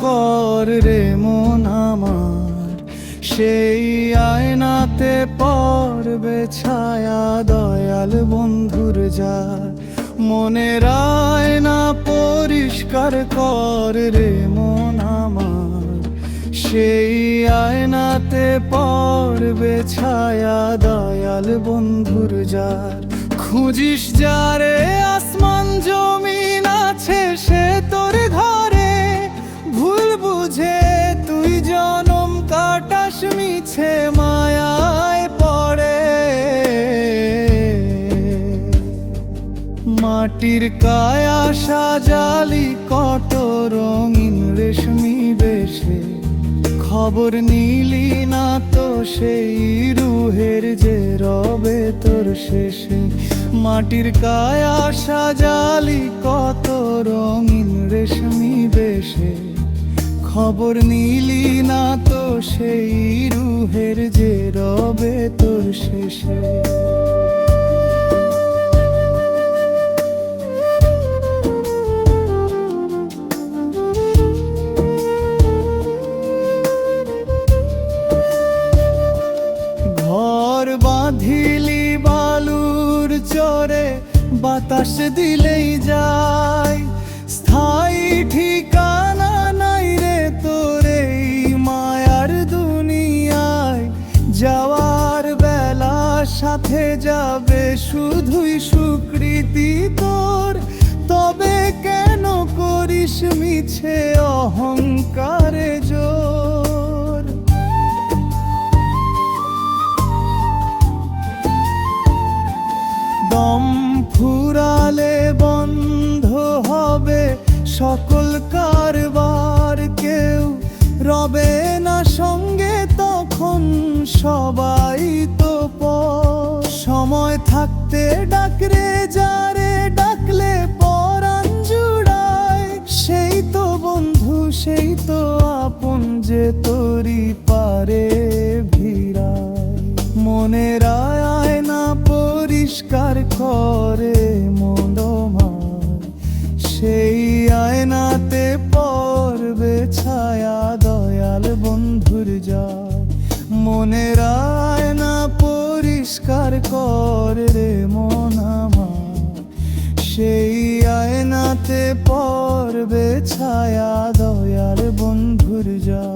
কর রে মন আমার। সেই আয়নাতে পড়বে ছায়া দয়াল বন্ধুর যার। মনের আয়না পরিষ্কার কর রে মন আমার। সেই আয়নাতে পড়বে ছায়া দয়াল বন্ধুর যার। খুঁজিস যারে মাটির কায়া সাজালি কত রঙিন রেশমি বেশে। খবর নিলি না তো সেই রুহের যে রবে তোর শেষে। মাটির কায়া সাজালি কত রঙিন রেশমি বেশে। খবর নিলি না তো সেই রুহের যে রবে তোর শেষে। বাঁধিলি বালুর চরে বাতাস দিলেই যায়। স্থায়ী ঠিকানা নাই রে তোরে মায়ার দুনিয়ায়। যাওয়ার বেলা সাথে যাবে শুধুই সুকৃতি তোর। তবে কেন করিস মিছে অহংকারে? দম ফুরালে বন্ধ হবে সকল কারবার। কেউ রবে না সঙ্গে, তখন সবাই তো। সময় থাকতে ডাকরে, যারে ডাকলে পরাণ জুড়ায়। সেই তো বন্ধু, সেই তো আপন যে তোরি পারে। করে মনোমার সেই আয়নাতে পড়বে ছায়া দয়াল বন্ধুর যা মনের আয়না পরিষ্কার করে মন সেই আয়নাতে পড়বে ছায়া দয়াল বন্ধুর যা